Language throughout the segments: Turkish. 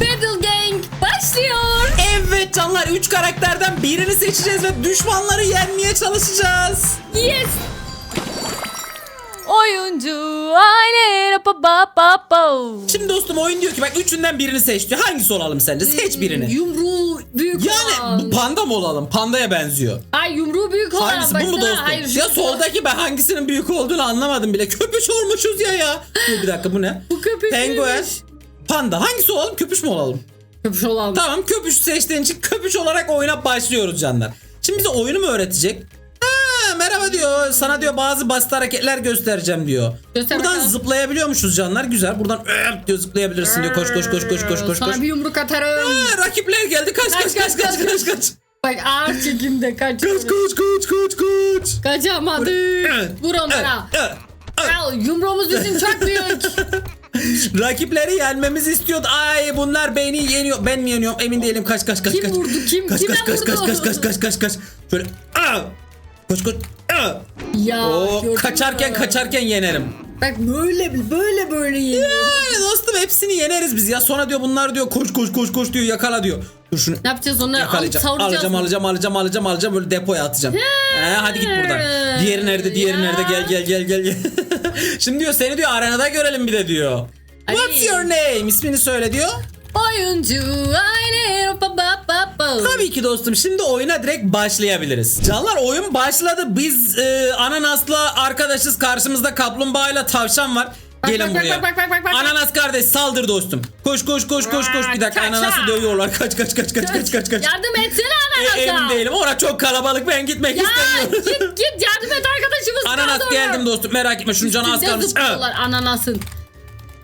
Battle Gang başlıyor. Evet canlar 3 karakterden birini seçeceğiz ve düşmanları yenmeye çalışacağız. Yes. Oyuncu aile pa pa pa pa. Şimdi dostum oyun diyor ki bak üçünden birini seç diyor. Hangisi olalım sence? Seç birini. Yumruğu büyük Yani olan. bu panda mı olalım? Pandaya benziyor. Ay yumruğu büyük olan. Hangisi bu mu baksana. dostum? Hayır, ya şu- soldaki ben hangisinin büyük olduğunu anlamadım bile. Köpüş olmuşuz ya ya. Dur bir dakika bu ne? Bu köpüş Penguen. müymüş? Panda. Hangisi olalım? Köpüş mü olalım? Köpüş olan. Tamam köpüş seçtiğin için köpüş olarak oyuna başlıyoruz canlar. Şimdi bize oyunu mu öğretecek? Ha, merhaba diyor. Sana diyor bazı basit hareketler göstereceğim diyor. Göster Buradan bakalım. zıplayabiliyormuşuz canlar. Güzel. Buradan öp diyor zıplayabilirsin diyor. Koş koş koş koş koş koş. Sana koş. bir yumruk atarım. Ha, rakipler geldi. Kaç kaç kaç kaç kaç kaç. Bak ağır çekimde kaç. Kaç kaç kaç kaç kaç. Kaçamadı. Evet, Vur onlara. Al, yumruğumuz bizim çok büyük. Rakipleri yenmemizi istiyordu. Ay bunlar beni yeniyor. Ben mi yeniyorum? Emin değilim. Kaç kaç kaç Kim kaç. vurdu? Kim? Kaç Kime kaç kaç kaç vurdu? kaç kaç kaç kaç kaç. Şöyle. Aa! Koş koş. Aa! ya. Oo, gördün kaçarken mü? kaçarken yenerim. Bak böyle böyle böyle yeniyor. Yani dostum hepsini yeneriz biz ya. Sonra diyor bunlar diyor koş koş koş koş diyor yakala diyor. Dur şunu Ne yapacağız onları? Alıp yakalayacağım. savuracağız. Alacağım mı? alacağım alacağım alacağım alacağım böyle depoya atacağım. He, hadi git buradan. Diğeri nerede? Diğeri Ya. nerede? Gel gel gel gel gel. Şimdi diyor seni diyor arenada görelim bir de diyor. What's your name? İsmini söyle diyor. Oyuncu aynı. Tabii ki dostum şimdi oyuna direkt başlayabiliriz. Canlar oyun başladı. Biz e, ananasla arkadaşız. Karşımızda kaplumbağayla tavşan var. Gelin bak, buraya. bak, bak, bak, bak. Ananas kardeş saldır dostum. Koş koş koş koş koş. Bir dakika Kaç, ananası dövüyorlar. Kaç kaç kaç kaç kaç kaç kaç. Yardım etsene E, emin ananasa. değilim. Orası çok kalabalık. Ben gitmek Ya istemiyorum. git git yardım et arkadaşımız. Ananas geldim dostum. Merak etme. Şunun canı az kalmış. zıplıyorlar ananasın.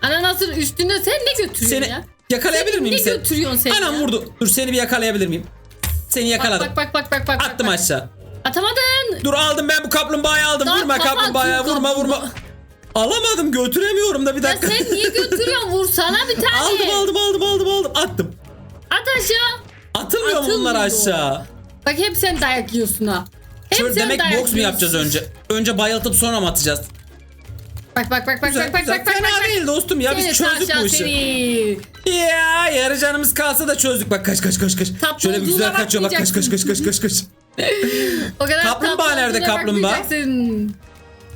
Ananasın üstünde sen ne götürüyorsun Seni ya? yakalayabilir miyim ne seni? götürüyorsun sen Anam ya? vurdu. Dur seni bir yakalayabilir miyim? Seni yakaladım. Bak bak bak bak bak. bak, Attım bak. aşağı. Atamadın. Dur aldım ben bu kaplumbağayı aldım. Daha vurma kafa kaplumbağaya atıyor vurma vurma. kaplumbağa. Alamadım götüremiyorum da bir Ya dakika. sen niye götürüyorsun? Vursana bir tane. aldım aldım aldım aldım aldım. Attım. At aşağı. Atılmıyor mu bunlar Atılmıyor. aşağı? Bak hep sen dayak yiyorsun ha. Hep Şöyle sen demek dayak boks mu yapacağız yiyorsun. önce? Önce bayıltıp sonra mı atacağız? Bak bak bak bak Güzel, bak bak güzel. bak bak. Fena bak. değil dostum ya biz çözdük bu işi. seni. Ya yarı canımız kalsa da çözdük. Bak kaç kaç kaç kaç. Tatlı Şöyle bir güzel kaçıyor bak kaç kaç kaç kaç kaç kaç. O kadar Kaplumbağa nerede, kaplumbağa?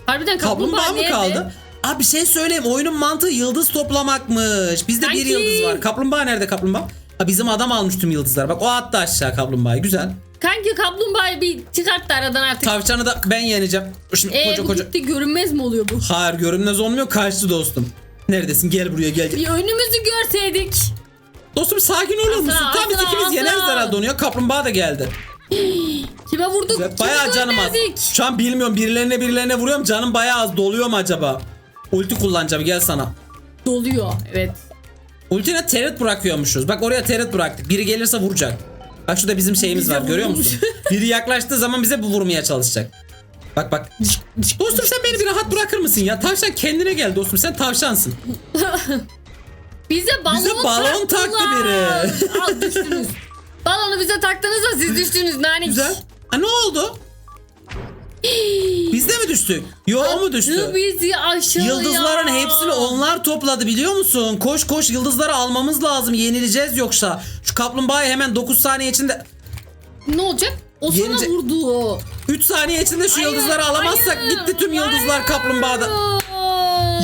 Harbiden kaplumbağa, Kaplumbağa mı kaldı? Abi bir şey söyleyeyim oyunun mantığı yıldız toplamakmış. Bizde bir Sanki- yıldız var. Kaplumbağa nerede kaplumbağa? Ha bizim adam almış tüm yıldızlar. Bak o attı aşağı kaplumbağayı. Güzel. Kanki kaplumbağayı bir çıkart da aradan artık. Tavşanı da ben yeneceğim. Şimdi Ee, koca bu koca. gitti görünmez mi oluyor bu? Hayır görünmez olmuyor. Kaçtı dostum. Neredesin? Gel buraya gel. gel. Bir önümüzü görseydik. Dostum sakin olur musun? Tam biz asla, ikimiz yeneriz herhalde onu ya. Kaplumbağa da geldi. Kime vurduk? Güzel. Kimi Bayağı canım az. gönderdik? Şu an bilmiyorum birilerine birilerine vuruyorum. Canım bayağı az. Doluyor mu acaba? Ulti kullanacağım gel sana. Doluyor. Evet. Ultine terit bırakıyormuşuz. Bak oraya terit bıraktık. Biri gelirse vuracak. Bak şurada bizim şeyimiz var görüyor musun? Biri yaklaştığı zaman bize bu vurmaya çalışacak. Bak bak. Dostum sen beni bir rahat bırakır mısın ya? Tavşan kendine gel dostum. Sen tavşansın. Bize balon, Bize balon taktı biri. Al düştünüz. Balonu bize taktınız da siz düştünüz nanik. Güzel. Ha ne oldu? Biz de mi düştük? Yo mu düştü? Bizi aşağıya. Yıldızların hepsini onlar topladı biliyor musun? Koş koş yıldızları almamız lazım. Yenileceğiz yoksa. Şu kaplumbağayı hemen 9 saniye içinde Ne olacak? O sana Yenice- vurdu. 3 saniye içinde şu Hayır, yıldızları alamazsak hayır, gitti tüm yıldızlar hayır. kaplumbağada.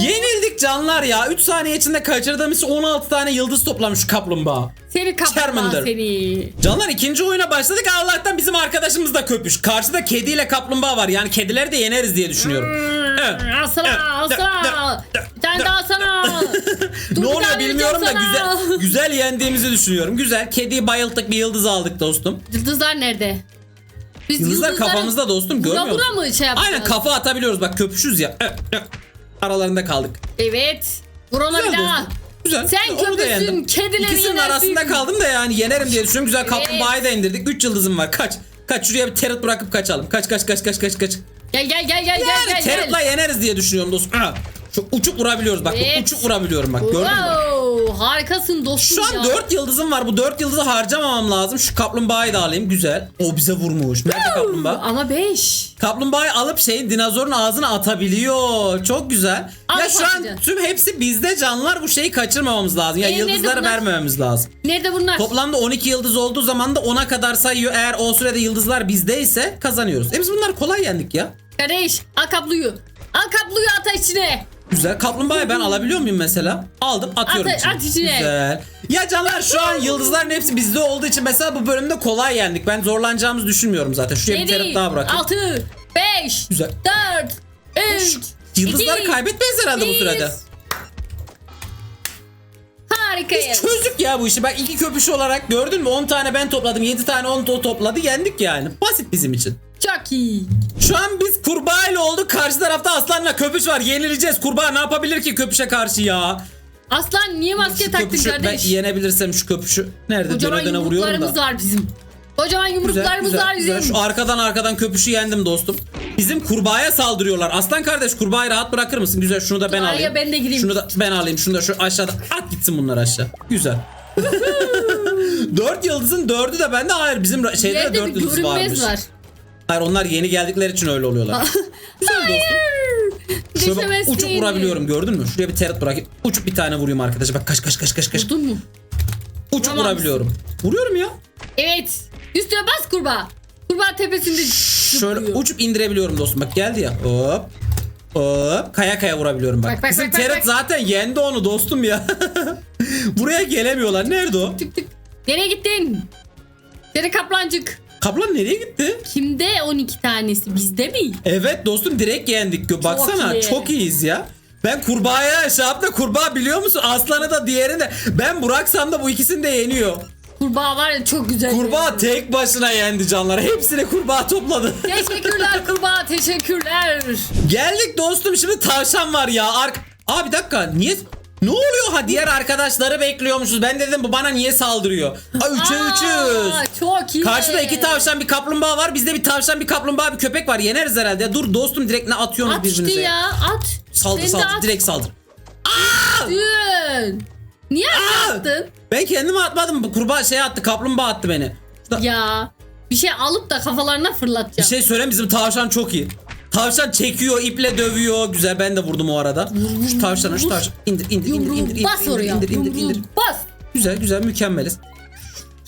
Yenildik canlar ya. 3 saniye içinde kaçırdığımız 16 tane yıldız toplamış şu kaplumbağa. Seni kaplumbağa seni. Canlar ikinci oyuna başladık. Allah'tan bizim arkadaşımız da köpüş. Karşıda kediyle kaplumbağa var. Yani kedileri de yeneriz diye düşünüyorum. Evet. Evet. asla. Bir tane daha sana. Dur, ne bir oluyor tane bilmiyorum da vereceğim sana. güzel güzel yendiğimizi düşünüyorum. Güzel. Kediyi bayılttık bir yıldız aldık dostum. Yıldızlar nerede? Biz Yıldızlar yıldızları kafamızda dostum Bura görmüyor bura musun? mı şey yapacağız? Aynen kafa atabiliyoruz bak köpüşüz ya. Aralarında kaldık. Evet. Vur ona Güzel bir daha. dostum. Güzel. Sen Onu da yendim. kedileri İkisinin yenersin. arasında kaldım da yani yenerim diye düşünüyorum. Güzel kaplumbağayı da indirdik. 3 yıldızım var. Kaç. Kaç şuraya bir terit bırakıp kaçalım. Kaç kaç kaç kaç kaç kaç. Gel gel gel gel Yani gel gel. Terit'la yeneriz diye düşünüyorum dostum. Şu uçuk vurabiliyoruz bak. Evet. Uçuk vurabiliyorum bak. Gördün mü? Wow, harikasın dostum Şu an ya. 4 yıldızım var. Bu 4 yıldızı harcamamam lazım. Şu kaplumbağayı da alayım. Güzel. O bize vurmuş. Nerede kaplumbağa? Ama 5. Kaplumbağayı alıp şeyin dinozorun ağzına atabiliyor. Çok güzel. Al ya şu an patlıcan. tüm hepsi bizde canlar. Bu şeyi kaçırmamamız lazım. Ya nerede yıldızları bunlar? vermememiz lazım. Nerede bunlar? Toplamda 12 yıldız olduğu zaman da 10'a kadar sayıyor. Eğer o sürede yıldızlar bizdeyse kazanıyoruz. E biz bunlar kolay yendik ya. Kardeş al kapluyu. Al kapluyu at içine. Güzel. Kaplumbağayı ben alabiliyor muyum mesela? Aldım atıyorum At- at içine. Güzel. Ya canlar şu an yıldızların hepsi bizde olduğu için mesela bu bölümde kolay yendik. Ben zorlanacağımızı düşünmüyorum zaten. Şuraya bir 7, daha bırakayım. 6, 5, Güzel. 4, 3, Yıldızları iki, kaybetmeyiz herhalde bu sürede. Harikayız. Çözdük ya bu işi. Bak iki köpüş olarak gördün mü? 10 tane ben topladım. 7 tane 10 to topladı. Yendik yani. Basit bizim için. İyi. Şu an biz kurbağa ile olduk. Karşı tarafta aslanla köpüş var. Yenileceğiz. Kurbağa ne yapabilir ki köpüşe karşı ya? Aslan niye maske taktın köpüşü ben kardeş? yenebilirsem şu köpüşü. Nerede Kocaman döne döne vuruyorum yumruklarımız da. var bizim. Kocaman yumruklarımız güzel, var bizim. güzel. Şu arkadan arkadan köpüşü yendim dostum. Bizim kurbağaya saldırıyorlar. Aslan kardeş kurbağayı rahat bırakır mısın? Güzel şunu da ben alayım. ben de gireyim. Şunu da ben alayım. Şunu da şu aşağıda at gitsin bunlar aşağı. Güzel. dört yıldızın dördü de bende. Hayır bizim şeyde de dört bir yıldız varmış. var. Hayır onlar yeni geldikleri için öyle oluyorlar. Güzel dostum. Şöyle bak, Düşemezsin. uçup vurabiliyorum gördün mü? Şuraya bir terit bırakayım. Uçup bir tane vurayım arkadaşa. Bak kaç kaç kaç kaç kaç. Vurdun mu? Uçup vuramam. vurabiliyorum. Vuruyorum ya. Evet. Üstüne bas kurbağa. Kurbağa tepesinde Şöyle zıplıyor. uçup indirebiliyorum dostum. Bak geldi ya. Hop. Hop. Kaya kaya vurabiliyorum bak. Bak, bak, Bizim bak, bak, bak. zaten yendi onu dostum ya. Buraya gelemiyorlar. Nerede o? Tık tık. Nereye gittin? Seni kaplancık. Kaplan nereye gitti? Kimde 12 tanesi? Bizde mi? Evet dostum direkt yendik. Baksana iyi. çok iyiyiz ya. Ben kurbağaya şey yaptı kurbağa biliyor musun? Aslanı da diğerini de. Ben Buraksam da bu ikisini de yeniyor. Kurbağa var ya çok güzel. Kurbağa tek başına yendi canlar. Hepsini kurbağa topladı. Teşekkürler kurbağa teşekkürler. Geldik dostum şimdi tavşan var ya. Ark Aa bir dakika niye? Ne oluyor ha diğer arkadaşları bekliyormuşuz. Ben dedim bu bana niye saldırıyor? Aa 3'e Aa, 3'üz. Çok iyi. Karşıda iki tavşan bir kaplumbağa var. Bizde bir tavşan bir kaplumbağa bir köpek var. Yeneriz herhalde. Ya dur dostum direkt ne atıyorsunuz At işte birbirinize? ya at. Saldır de saldır at. direkt saldır. Dün. Niye attın? Ben kendime atmadım. Bu kurbağa şey attı kaplumbağa attı beni. Ya bir şey alıp da kafalarına Bir fırlatacağım. şey söyleyeyim bizim tavşan çok iyi. Tavşan çekiyor, iple dövüyor. Güzel ben de vurdum o arada. Şu tavşanı şu tavşan indir indir indir indir indir bas indir oraya. indir indir indir. Bas. Güzel güzel mükemmeliz.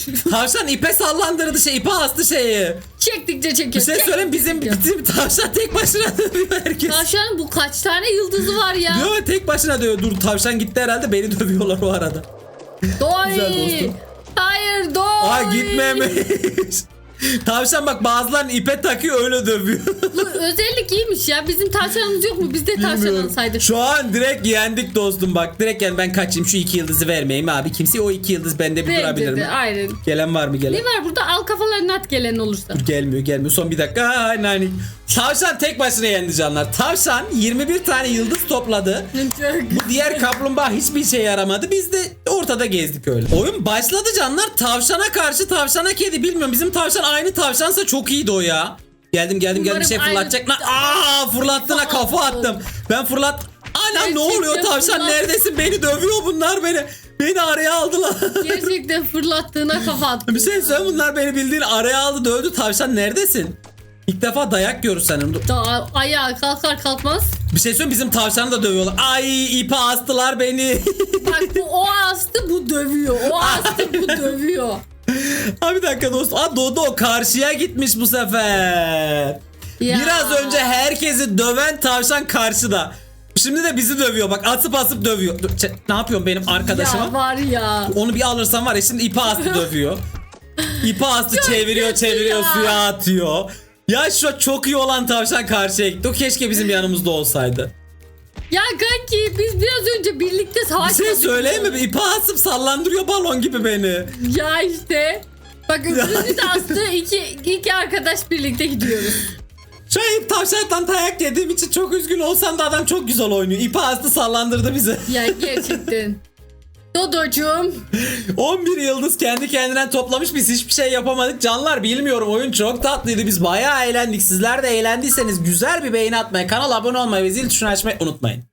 tavşan ipe sallandırdı şey ipe astı şeyi. Çektikçe Bir çekiyor. şey Çek. söyleyeyim bizim, bizim tavşan tek başına dövüyor herkes. Tavşanın bu kaç tane yıldızı var ya? Diyor tek başına dövüyor. Dur tavşan gitti herhalde beni dövüyorlar o arada. Güzel Dory. dostum. Hayır Dory. Aa gitmemiş. Tavşan bak bazılarını ipe takıyor öyle dövüyor. Bu özellik iyiymiş ya. Bizim tavşanımız yok mu? Biz de tavşan Bilmiyorum. alsaydık. Şu an direkt yendik dostum bak. Direkt yani ben kaçayım şu iki yıldızı vermeyeyim abi. Kimse o iki yıldız bende bir Bence durabilir de, mi? Aynen. Gelen var mı gelen? Ne var burada? Al kafalarını at gelen olursa. Gelmiyor gelmiyor son bir dakika. Ay, nani. Tavşan tek başına yendi canlar. Tavşan 21 tane yıldız topladı. Bu diğer kaplumbağa hiçbir şey yaramadı. Biz de ortada gezdik öyle. Oyun başladı canlar. Tavşana karşı tavşana kedi bilmiyorum. Bizim tavşan aynı tavşansa çok iyiydi o ya. Geldim geldim geldim bir şey Umarım fırlatacak. aynı- Aa fırlattığına kafa attım. Ben fırlat. Anam ne oluyor tavşan fırlat- neredesin? Beni dövüyor bunlar beni. Beni araya aldılar. Gerçekten fırlattığına kafa attı. bir şey söyle bunlar beni bildiğin araya aldı dövdü. Tavşan neredesin? İlk defa dayak yiyoruz sanırım. Daha ayağa kalkar kalkmaz. Bir şey söyleyeyim bizim tavşanı da dövüyorlar. Ay ipe astılar beni. Bak bu o astı bu dövüyor. O astı bu dövüyor. Ha bir dakika dostum. Aa Dodo karşıya gitmiş bu sefer. Ya. Biraz önce herkesi döven tavşan karşıda. Şimdi de bizi dövüyor bak atıp asıp dövüyor. Dur, çe- ne yapıyorum benim arkadaşıma? Ya var ya. Onu bir alırsam var ya şimdi ipe astı dövüyor. İpe astı çeviriyor çeviriyor ya. suya atıyor. Ya şu çok iyi olan tavşan karşıya gitti. O keşke bizim yanımızda olsaydı. Ya kanki biz biraz önce birlikte Bir savaşmadık. şey söyleyeyim mi? İpe asıp sallandırıyor balon gibi beni. Ya işte. Bak öbürünü de astı. İki, iki arkadaş birlikte gidiyoruz. Şu an ip tavşandan dayak yediğim için çok üzgün olsam da adam çok güzel oynuyor. İpi astı sallandırdı bizi. Ya gerçekten. Dodocuğum. 11 yıldız kendi kendinden toplamış biz hiçbir şey yapamadık. Canlar bilmiyorum oyun çok tatlıydı. Biz bayağı eğlendik. Sizler de eğlendiyseniz güzel bir beğeni atmayı, kanala abone olmayı ve zil tuşunu açmayı unutmayın.